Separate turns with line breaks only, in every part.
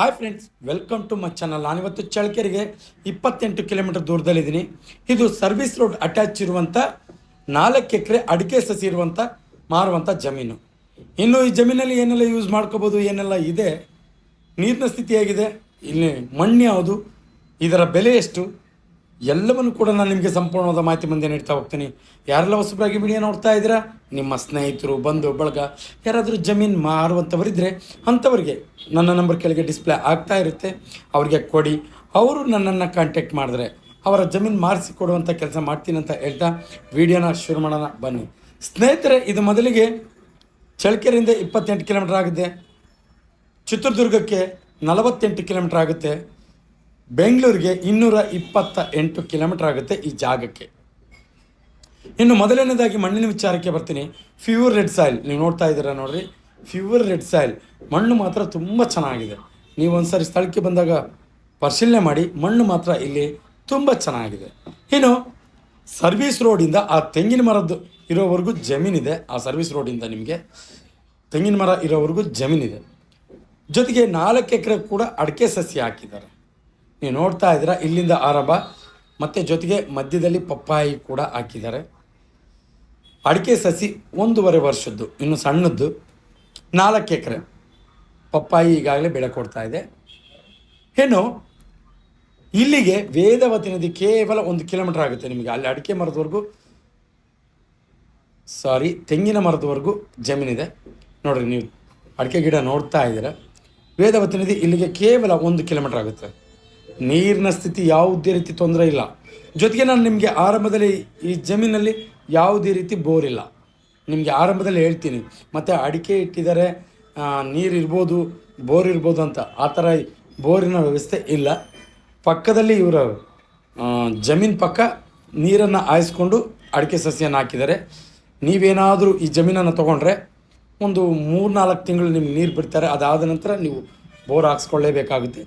Hi friends welcome to my channel ನಾನಿವತ್ತು ಚಳಕೆರೆಗೆ ಇಪ್ಪತ್ತೆಂಟು ಕಿಲೋಮೀಟರ್ ದೂರದಲ್ಲಿದ್ದೀನಿ. ಇದು ಸರ್ವಿಸ್ ರೋಡ್ ಅಟ್ಯಾಚ್ ಇರುವಂಥ ನಾಲ್ಕು ಎಕರೆ ಅಡಿಕೆ ಸಸಿ ಇರುವಂಥ ಮಾರುವಂಥ ಜಮೀನು. ಇನ್ನು ಈ ಜಮೀನಲ್ಲಿ ಏನೆಲ್ಲ ಯೂಸ್ ಮಾಡ್ಕೋಬೋದು, ಏನೆಲ್ಲ ಇದೆ, ನೀರಿನ ಸ್ಥಿತಿ ಹೇಗಿದೆ, ಇಲ್ಲಿ ಮಣ್ಣು ಯಾವುದು, ಇದರ ಬೆಲೆ ಎಷ್ಟು ಎಲ್ಲವನ್ನು ಕೂಡ ನಾನು ನಿಮಗೆ ಸಂಪೂರ್ಣವಾದ ಮಾಹಿತಿ ಮುಂದೆ ನೀಡ್ತಾ ಹೋಗ್ತೀನಿ. ಯಾರೆಲ್ಲ ಹೊಸಬರಾಗಿ ವಿಡಿಯೋ ನೋಡ್ತಾ ಇದ್ದೀರಾ? ನಿಮ್ಮ ಸ್ನೇಹಿತರು, ಬಂಧು, ಬಳಗ, ಯಾರಾದರೂ ಜಮೀನು ಮಾರುವಂಥವರಿದ್ದರೆ ಅಂಥವ್ರಿಗೆ ನನ್ನ ನಂಬರ್ ಕೆಳಗೆ ಡಿಸ್ಪ್ಲೇ ಆಗ್ತಾ ಇರುತ್ತೆ. ಅವರಿಗೆ ಕೊಡಿ. ಅವರು ನನ್ನನ್ನು ಕಾಂಟ್ಯಾಕ್ಟ್ ಮಾಡಿದ್ರೆ ಅವರ ಜಮೀನು ಮಾರಿಸಿ ಕೊಡುವಂಥ ಕೆಲಸ ಮಾಡ್ತೀನಿ ಅಂತ ಹೇಳ್ತಾ ವಿಡಿಯೋನ ಶುರು ಮಾಡೋಣ. ಬನ್ನಿ. ಸ್ನೇಹಿತರೆ, ಇದು ಮೊದಲಿಗೆ ಚಳ್ಳಕೆರೆಯಿಂದ ಇಪ್ಪತ್ತೆಂಟು ಕಿಲೋಮೀಟರ್ ಆಗಿದೆ. ಚಿತ್ರದುರ್ಗಕ್ಕೆ ನಲವತ್ತೆಂಟು ಕಿಲೋಮೀಟರ್ ಆಗುತ್ತೆ. ಬೆಂಗಳೂರಿಗೆ ಇನ್ನೂರ ಇಪ್ಪತ್ತ ಎಂಟು ಕಿಲೋಮೀಟರ್ ಆಗುತ್ತೆ ಈ ಜಾಗಕ್ಕೆ. ಇನ್ನು ಮೊದಲನೇದಾಗಿ ಮಣ್ಣಿನ ವಿಚಾರಕ್ಕೆ ಬರ್ತೀನಿ. ಫ್ಯೂರ್ ರೆಡ್ ಸಾಯಿಲ್, ನೀವು ನೋಡ್ತಾ ಇದ್ದೀರಾ ನೋಡ್ರಿ. ಫ್ಯೂರ್ ರೆಡ್ ಸಾಯಿಲ್, ಮಣ್ಣು ಮಾತ್ರ ತುಂಬ ಚೆನ್ನಾಗಿದೆ. ನೀವು ಒಂದ್ಸರಿ ಸ್ಥಳಕ್ಕೆ ಬಂದಾಗ ಪರಿಶೀಲನೆ ಮಾಡಿ, ಮಣ್ಣು ಮಾತ್ರ ಇಲ್ಲಿ ತುಂಬ ಚೆನ್ನಾಗಿದೆ. ಇನ್ನು ಸರ್ವಿಸ್ ರೋಡಿಂದ ಆ ತೆಂಗಿನ ಮರದ್ದು ಇರೋವರೆಗೂ ಜಮೀನಿದೆ. ಆ ಸರ್ವಿಸ್ ರೋಡಿಂದ ನಿಮಗೆ ತೆಂಗಿನ ಮರ ಇರೋವರೆಗೂ ಜಮೀನಿದೆ. ಜೊತೆಗೆ ನಾಲ್ಕು ಎಕರೆ ಕೂಡ ಅಡಿಕೆ ಸಸಿ ಹಾಕಿದ್ದಾರೆ. ನೀವು ನೋಡ್ತಾ ಇದ್ದೀರಾ, ಇಲ್ಲಿಂದ ಆರಂಭ. ಮತ್ತು ಜೊತೆಗೆ ಮಧ್ಯದಲ್ಲಿ ಪಪ್ಪಾಯಿ ಕೂಡ ಹಾಕಿದ್ದಾರೆ. ಅಡಿಕೆ ಸಸಿ ಒಂದೂವರೆ ವರ್ಷದ್ದು, ಇನ್ನು ಸಣ್ಣದ್ದು ನಾಲ್ಕು ಎಕರೆ. ಪಪ್ಪಾಯಿ ಈಗಾಗಲೇ ಬೆಳೆ ಕೊಡ್ತಾ ಇದೆ. ಇನ್ನು ಇಲ್ಲಿಗೆ ವೇದವತಿ ನದಿ ಕೇವಲ ಒಂದು ಕಿಲೋಮೀಟರ್ ಆಗುತ್ತೆ ನಿಮಗೆ. ಅಲ್ಲಿ ಅಡಿಕೆ ಮರದವರೆಗೂ, ಸಾರಿ, ತೆಂಗಿನ ಮರದವರೆಗೂ ಜಮೀನಿದೆ. ನೋಡಿರಿ, ನೀವು ಅಡಿಕೆ ಗಿಡ ನೋಡ್ತಾ ಇದ್ದೀರಾ. ವೇದವತಿ ನದಿ ಇಲ್ಲಿಗೆ ಕೇವಲ ಒಂದು ಕಿಲೋಮೀಟರ್ ಆಗುತ್ತೆ. ನೀರಿನ ಸ್ಥಿತಿ ಯಾವುದೇ ರೀತಿ ತೊಂದರೆ ಇಲ್ಲ. ಜೊತೆಗೆ ನಾನು ನಿಮಗೆ ಆರಂಭದಲ್ಲಿ ಈ ಜಮೀನಲ್ಲಿ ಯಾವುದೇ ರೀತಿ ಬೋರ್ ಇಲ್ಲ. ನಿಮಗೆ ಆರಂಭದಲ್ಲಿ ಹೇಳ್ತೀನಿ. ಮತ್ತು ಅಡಿಕೆ ಇಟ್ಟಿದ್ದಾರೆ ನೀರು ಇರ್ಬೋದು, ಬೋರ್ ಇರ್ಬೋದು ಅಂತ. ಆ ಥರ ಬೋರಿನ ವ್ಯವಸ್ಥೆ ಇಲ್ಲ. ಪಕ್ಕದಲ್ಲಿ ಇವರ ಜಮೀನು ಪಕ್ಕ ನೀರನ್ನು ಆಯಿಸ್ಕೊಂಡು ಅಡಿಕೆ ಸಸ್ಯನ ಹಾಕಿದ್ದಾರೆ. ನೀವೇನಾದರೂ ಈ ಜಮೀನನ್ನು ತೊಗೊಂಡ್ರೆ ಒಂದು ಮೂರು ನಾಲ್ಕು ತಿಂಗಳು ನಿಮ್ಗೆ ನೀರು ಬಿಡ್ತಾರೆ. ಅದಾದ ನಂತರ ನೀವು ಬೋರ್ ಹಾಕ್ಸ್ಕೊಳ್ಳೇಬೇಕಾಗುತ್ತೆ.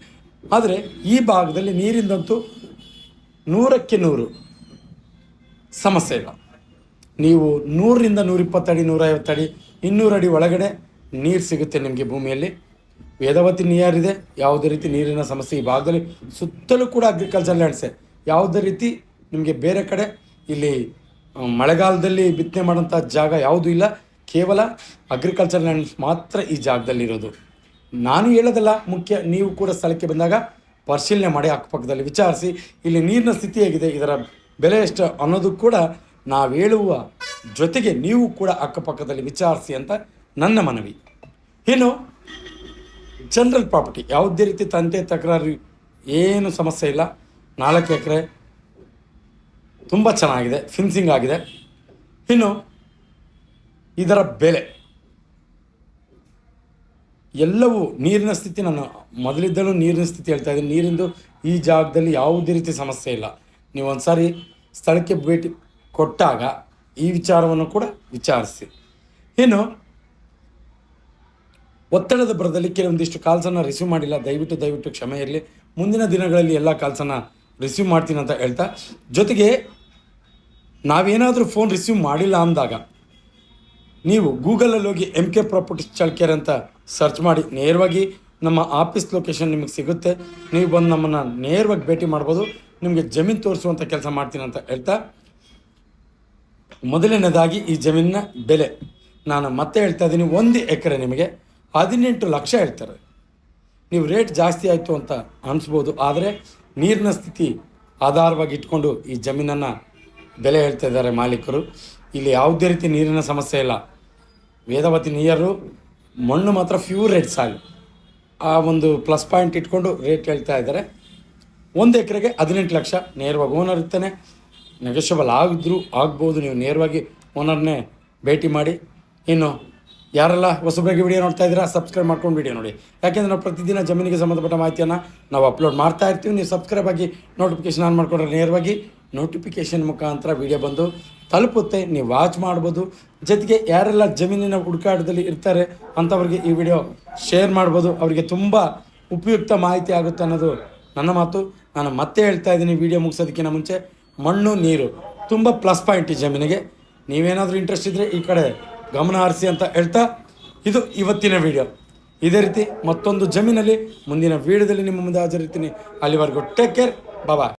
ಆದರೆ ಈ ಭಾಗದಲ್ಲಿ ನೀರಿಂದಂತೂ ನೂರಕ್ಕೆ ನೂರು ಸಮಸ್ಯೆ ಇಲ್ಲ ನೀವು ನೂರರಿಂದ ನೂರಿಪ್ಪತ್ತಡಿ ನೂರೈವತ್ತಡಿ ಇನ್ನೂರು ಅಡಿ ಒಳಗಡೆ ನೀರು ಸಿಗುತ್ತೆ ನಿಮಗೆ ಭೂಮಿಯಲ್ಲಿ. ವೇದವತಿ ನೀರಿದೆ ಯಾವುದೇ ರೀತಿ ನೀರಿನ ಸಮಸ್ಯೆ ಈ ಭಾಗದಲ್ಲಿ ಸುತ್ತಲೂ ಕೂಡ ಅಗ್ರಿಕಲ್ಚರ್ ಲ್ಯಾಂಡ್ಸೆ ಯಾವುದೇ ರೀತಿ ನಿಮಗೆ ಬೇರೆ ಕಡೆ ಇಲ್ಲಿ ಮಳೆಗಾಲದಲ್ಲಿ ಬಿತ್ತನೆ ಮಾಡೋಂಥ ಜಾಗ ಯಾವುದೂ ಇಲ್ಲ. ಕೇವಲ ಅಗ್ರಿಕಲ್ಚರ್ ಲ್ಯಾಂಡ್ಸ್ ಮಾತ್ರ ಈ ಜಾಗದಲ್ಲಿರೋದು ನಾನು ಹೇಳೋದಲ್ಲ, ಮುಖ್ಯ, ನೀವು ಕೂಡ ಸ್ಥಳಕ್ಕೆ ಬಂದಾಗ ಪರಿಶೀಲನೆ ಮಾಡಿ ಅಕ್ಕಪಕ್ಕದಲ್ಲಿ ವಿಚಾರಿಸಿ, ಇಲ್ಲಿ ನೀರಿನ ಸ್ಥಿತಿ ಹೇಗಿದೆ, ಇದರ ಬೆಲೆ ಎಷ್ಟು ಅನ್ನೋದು ಕೂಡ ನಾವು ಹೇಳುವ ಜೊತೆಗೆ ನೀವು ಕೂಡ ಅಕ್ಕಪಕ್ಕದಲ್ಲಿ ವಿಚಾರಿಸಿ ಅಂತ ನನ್ನ ಮನವಿ. ಇನ್ನು ಜನರಲ್ ಪ್ರಾಪರ್ಟಿ ಯಾವುದೇ ರೀತಿ ತಂತೆ ತಕರಾರು ಏನು ಸಮಸ್ಯೆ ಇಲ್ಲ. ನಾಲ್ಕು ಎಕರೆ ತುಂಬ ಚೆನ್ನಾಗಿದೆ ಫಿನ್ಸಿಂಗ್ ಆಗಿದೆ. ಇನ್ನು, ಇದರ ಬೆಲೆ. ಎಲ್ಲವೂ ನೀರಿನ ಸ್ಥಿತಿ ನಾನು ಮೊದಲಿದ್ದಲೂ ನೀರಿನ ಸ್ಥಿತಿ ಹೇಳ್ತಾ ಇದ್ದೀನಿ. ನೀರಿಂದು ಈ ಜಾಗದಲ್ಲಿ ಯಾವುದೇ ರೀತಿ ಸಮಸ್ಯೆ ಇಲ್ಲ. ನೀವು ಒಂದ್ಸಾರಿ ಸ್ಥಳಕ್ಕೆ ಭೇಟಿ ಕೊಟ್ಟಾಗ ಈ ವಿಚಾರವನ್ನು ಕೂಡ ವಿಚಾರಿಸಿ. ಇನ್ನು ಒತ್ತಡದ ಬರದಲ್ಲಿ ಕೆಲವೊಂದಿಷ್ಟು ಕಾಲ್ಸನ್ನು ರಿಸೀವ್ ಮಾಡಿಲ್ಲ. ದಯವಿಟ್ಟು ದಯವಿಟ್ಟು ಕ್ಷಮೆ ಇರಲಿ. ಮುಂದಿನ ದಿನಗಳಲ್ಲಿ ಎಲ್ಲ ಕಾಲ್ಸನ್ನು ರಿಸೀವ್ ಮಾಡ್ತೀನಿ ಅಂತ ಹೇಳ್ತಾ. ಜೊತೆಗೆ ನಾವೇನಾದರೂ ಫೋನ್ ರಿಸೀವ್ ಮಾಡಿಲ್ಲ ಅಂದಾಗ ನೀವು ಗೂಗಲಲ್ಲಿ ಹೋಗಿ ಎಂ ಕೆ ಪ್ರಾಪರ್ಟೀಸ್ ಚಳ್ಕೆರೆ ಅಂತ ಸರ್ಚ್ ಮಾಡಿ ನೇರವಾಗಿ ನಮ್ಮ ಆಫೀಸ್ ಲೊಕೇಶನ್ ನಿಮಗೆ ಸಿಗುತ್ತೆ. ನೀವು ಬಂದು ನಮ್ಮನ್ನು ನೇರವಾಗಿ ಭೇಟಿ ಮಾಡ್ಬೋದು. ನಿಮಗೆ ಜಮೀನು ತೋರಿಸುವಂಥ ಕೆಲಸ ಮಾಡ್ತೀನಿ ಅಂತ ಹೇಳ್ತಾ. ಮೊದಲನೇದಾಗಿ ಈ ಜಮೀನಿನ ಬೆಲೆ. ನಾನು ಮತ್ತೆ ಹೇಳ್ತಾ ಇದ್ದೀನಿ, ಒಂದು ಎಕರೆ ನಿಮಗೆ ಹದಿನೆಂಟು ಲಕ್ಷ ಹೇಳ್ತಾರೆ. ನೀವು ರೇಟ್ ಜಾಸ್ತಿ ಆಯಿತು ಅಂತ ಅನಿಸ್ಬೋದು. ಆದರೆ ನೀರಿನ ಸ್ಥಿತಿ ಆಧಾರವಾಗಿ ಇಟ್ಕೊಂಡು ಈ ಜಮೀನನ್ನು ಬೆಲೆ ಹೇಳ್ತಾ ಇದ್ದಾರೆ ಮಾಲೀಕರು. ಇಲ್ಲಿ ಯಾವುದೇ ರೀತಿ ನೀರಿನ ಸಮಸ್ಯೆ ಇಲ್ಲ. ವೇದವತಿ ನಿಯರು ಮಣ್ಣು ಮಾತ್ರ ಫ್ಯೂರ್ ರೆಡ್ ಸಾಯಿಲ್ ಆ ಒಂದು ಪ್ಲಸ್ ಪಾಯಿಂಟ್ ಇಟ್ಕೊಂಡು ರೇಟ್ ಹೇಳ್ತಾ ಇದ್ದಾರೆ. ಒಂದು ಎಕರೆಗೆ ಹದಿನೆಂಟು ಲಕ್ಷ ನೇರವಾಗಿ ಓನರ್ ಇರ್ತಾನೆ. ನೆಗೋಷಿಯಬಲ್ ಆಗಿದ್ರು ಆಗ್ಬೋದು, ನೀವು ನೇರವಾಗಿ ಓನರ್ನೇ ಭೇಟಿ ಮಾಡಿ. ಇನ್ನು ಯಾರೆಲ್ಲ ಹೊಸಬರಾಗಿ ವಿಡಿಯೋ ನೋಡ್ತಾ ಇದ್ದೀರಾ ಸಬ್ಸ್ಕ್ರೈಬ್ ಮಾಡ್ಕೊಂಡು ವಿಡಿಯೋ ನೋಡಿ. ಯಾಕೆಂದರೆ ನಾವು ಪ್ರತಿದಿನ ಜಮೀನಿಗೆ ಸಂಬಂಧಪಟ್ಟ ಮಾಹಿತಿಯನ್ನು ನಾವು ಅಪ್ಲೋಡ್ ಮಾಡ್ತಾ ಇರ್ತೀವಿ. ನೀವು ಸಬ್ಸ್ಕ್ರೈಬ್ ಆಗಿ ನೋಟಿಫಿಕೇಶನ್ ಆನ್ ಮಾಡ್ಕೊಂಡ್ರೆ ನೇರವಾಗಿ ನೋಟಿಫಿಕೇಶನ್ ಮುಖಾಂತರ ವಿಡಿಯೋ ಬಂದು ತಲುಪುತ್ತೆ. ನೀವು ವಾಚ್ ಮಾಡ್ಬೋದು. ಜೊತೆಗೆ ಯಾರೆಲ್ಲ ಜಮೀನಿನ ಹುಡುಕಾಟದಲ್ಲಿ ಇರ್ತಾರೆ ಅಂಥವ್ರಿಗೆ ಈ ವಿಡಿಯೋ ಶೇರ್ ಮಾಡ್ಬೋದು. ಅವರಿಗೆ ತುಂಬ ಉಪಯುಕ್ತ ಮಾಹಿತಿ ಆಗುತ್ತೆ ಅನ್ನೋದು ನನ್ನ ಮಾತು. ನಾನು ಮತ್ತೆ ಹೇಳ್ತಾ ಇದ್ದೀನಿ ವಿಡಿಯೋ ಮುಗಿಸೋದಕ್ಕಿಂತ ಮುಂಚೆ ಮಣ್ಣು, ನೀರು ತುಂಬ ಪ್ಲಸ್ ಪಾಯಿಂಟ್ ಈ ಜಮೀನಿಗೆ. ನೀವೇನಾದರೂ ಇಂಟ್ರೆಸ್ಟ್ ಇದ್ದರೆ ಈ ಕಡೆ ಗಮನ ಹರಿಸಿ ಅಂತ ಹೇಳ್ತಾ ಇದು ಇವತ್ತಿನ ವಿಡಿಯೋ ಇದೇ ರೀತಿ ಮತ್ತೊಂದು ಜಮೀನಲ್ಲಿ ಮುಂದಿನ ವೀಡಿಯೋದಲ್ಲಿ ನಿಮ್ಮ ಮುಂದೆ ಹಾಜರಿರ್ತೀನಿ. ಅಲ್ಲಿವರೆಗೂ ಟೇಕ್ ಕೇರ್ ಬಾಬಾ